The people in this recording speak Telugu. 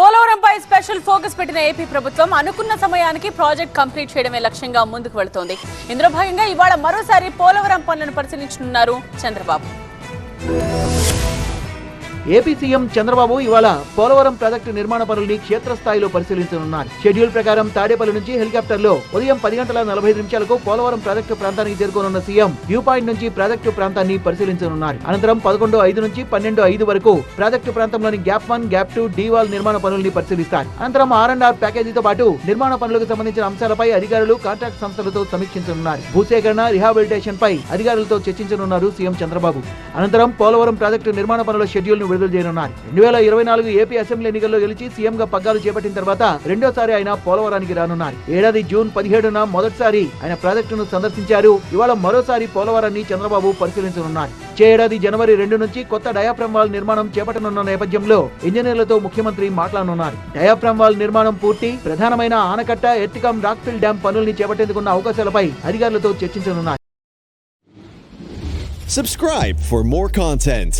పోలవరంపై స్పెషల్ ఫోకస్ పెట్టిన ఏపీ ప్రభుత్వం అనుకున్న సమయానికి ప్రాజెక్ట్ కంప్లీట్ చేయడమే లక్ష్యంగా ముందుకు వెళుతోంది. ఇందులో భాగంగా ఇవాళ మరోసారి పోలవరం పనులను పరిశీలించనున్నారు చంద్రబాబు. ఏపీ సీఎం చంద్రబాబు ఇవాళ పోలవరం ప్రాజెక్టు నిర్మాణ పనుల్ని క్షేత్రస్థాయిలో పరిశీలించనున్నారు. షెడ్యూల్ ప్రకారం తాడేపల్లి నుంచి హెలికాప్టర్లో ఉదయం పది గంటల నలభై నిమిషాలకు పోలవరం ప్రాజెక్టు ప్రాంతానికి చేరుకోనున్న సీఎం వ్యూ పాయింట్ నుంచి ప్రాజెక్టు ప్రాంతాన్ని పరిశీలించనున్నారు. అనంతరం పదకొండు ఐదు నుంచి పన్నెండు ఐదు వరకు ప్రాజెక్టు ప్రాంతంలోని gap one gap two D wall నిర్మాణ పనుల్ని పరిశీలిస్తారు. అనంతరం ఆర్ అండ్ ఆర్ ప్యాకేజీతో పాటు నిర్మాణ పనులకు సంబంధించిన అంశాలపై అధికారులు కాంట్రాక్ట్ సంస్థలతో సమీక్షించనున్నారు. భూసేకరణ రిహాబిలిటేషన్ పై అధికారులతో చర్చించనున్నారు సీఎం చంద్రబాబు. అనంతరం పోలవరం ప్రాజెక్టు నిర్మాణ పనుల షెడ్యూల్ను విడుదల చేయనున్నారు. రెండు వేల ఇరవై నాలుగు ఏపీ అసెంబ్లీ ఎన్నికల్లో గెలిచి సీఎంగా పగ్గాలు చేపట్టిన తర్వాత రెండోసారి ఆయన పోలవరానికి రానున్నారు. ఏడాది జూన్ పదిహేడున మొదటిసారి ఆయన ప్రాజెక్టును సందర్శించారు. ఇవాళ మరోసారి పోలవరాన్ని చంద్రబాబు పరిశీలించనున్నారు. వచ్చే ఏడాది జనవరి రెండు నుంచి కొత్త డయాఫ్రమ్ వాల్ నిర్మాణం చేపట్టనున్న నేపథ్యంలో ఇంజనీర్లతో ముఖ్యమంత్రి మాట్లాడనున్నారు. డయాఫ్రమ్ వాల్ నిర్మాణం పూర్తి ప్రధానమైన ఆనకట్ట ఎర్తికం రాక్ఫిల్ డ్యాం పనుల్ని చేపట్టేందుకున్న అవకాశాలపై అధికారులతో చర్చించనున్నారు. Subscribe for more content.